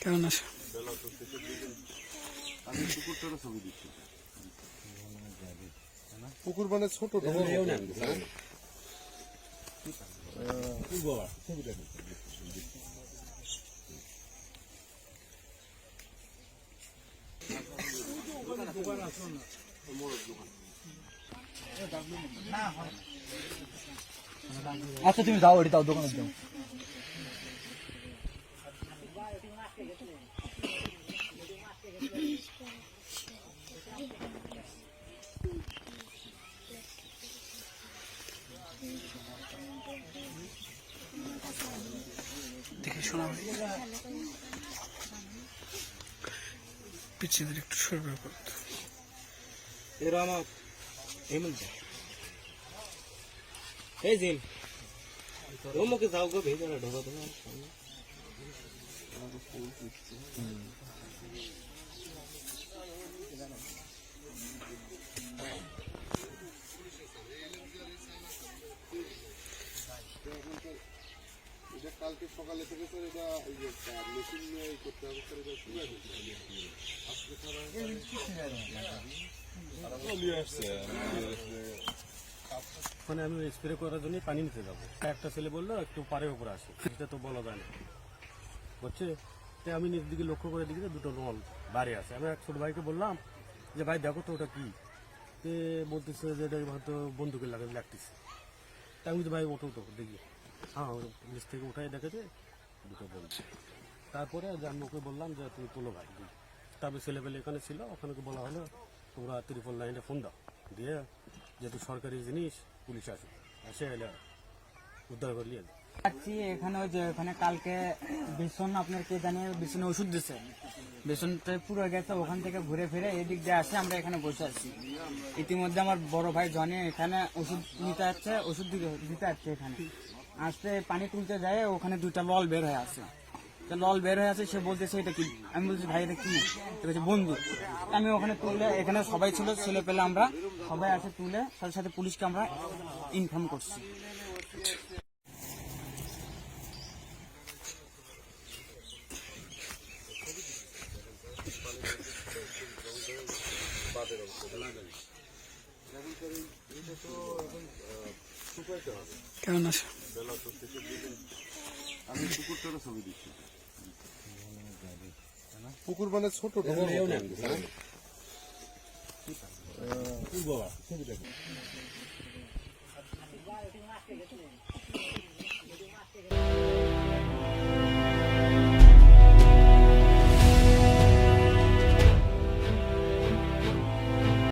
কেমন আছে? আমি পুকুরটারও ছবি দিচ্ছি পুকুর মানে ছোট আচ্ছা তুমি যাও ওটি দাও দোকানে যাও। দেখে শোনা পিছিয়ে একটু সরবরাহ করতো এরা আমার এমন এই জিম ও মুখে যাও গো ঢোকা তোমার এটা কালকে সকালে থেকে তো এটা এই যে মেশিন নিয়ে করতে হবে স্যার এটা শুনে মানে আমি স্প্রে করার জন্য পানি নিতে যাব। একটা ছেলে বলল, একটু পাড়ের উপরে আসে। এটা তো বলা যায় না। বুঝছে তো আমি নিজ দিকে লক্ষ্য করে দেখি দুটো নল বাড়ি আছে। আমি এক ছোট ভাইকে বললাম যে, ভাই, দেখো তো ওটা কি? তে বলতেছে যে, এটা হয়তো বন্দুকের লাগে লাগতেছে তা আমি তো ভাই, ওঠো তো, দেখি। হ্যাঁ নিচ থেকে উঠাই দেখেছে দুটো বলছে তারপরে আমি ওকে বললাম যে, তুমি তোলো ভাই তারপরে ছেলেপেলে এখানে ছিল, ওখানে বলা হলো, তোমরা ত্রিপল লাইনে ফোন দাও। দিয়ে, যেহেতু সরকারি জিনিস, পুলিশ আসে এসে এলে উদ্ধার করলি যাচ্ছি এখানে ওই যে ওখানে কালকে বেসন আপনার কে জানে, বেসনে ওষুধ দিছে। বেসনটা পুরো গেছে, ওখান থেকে ঘুরে ফিরে এদিক দিয়ে আসে, আমরা এখানে বসে আছি। ইতিমধ্যে আমার বড় ভাই জনি এখানে ওষুধ নিতে আসছে, ওষুধ দিতে- আসছে এখানে। আসতে পানি তুলতে যায়, ওখানে দুইটা লল বের হয়ে আছে। লল বের হয়ে আছে, সে বলতেছে, এটা কি? আমি বলছি, ভাই, এটা কি? হচ্ছে বন্ধু আমি ওখানে তুলে, এখানে সবাই ছিল, ছেলে পেলে আমরা, সবাই আসে তুলে, সাথে সাথে পুলিশকে আমরা ইনফর্ম করছি। কেমন আছে? আমি পুকুরটারও ছবি দিচ্ছি। পুকুর মানে ছোট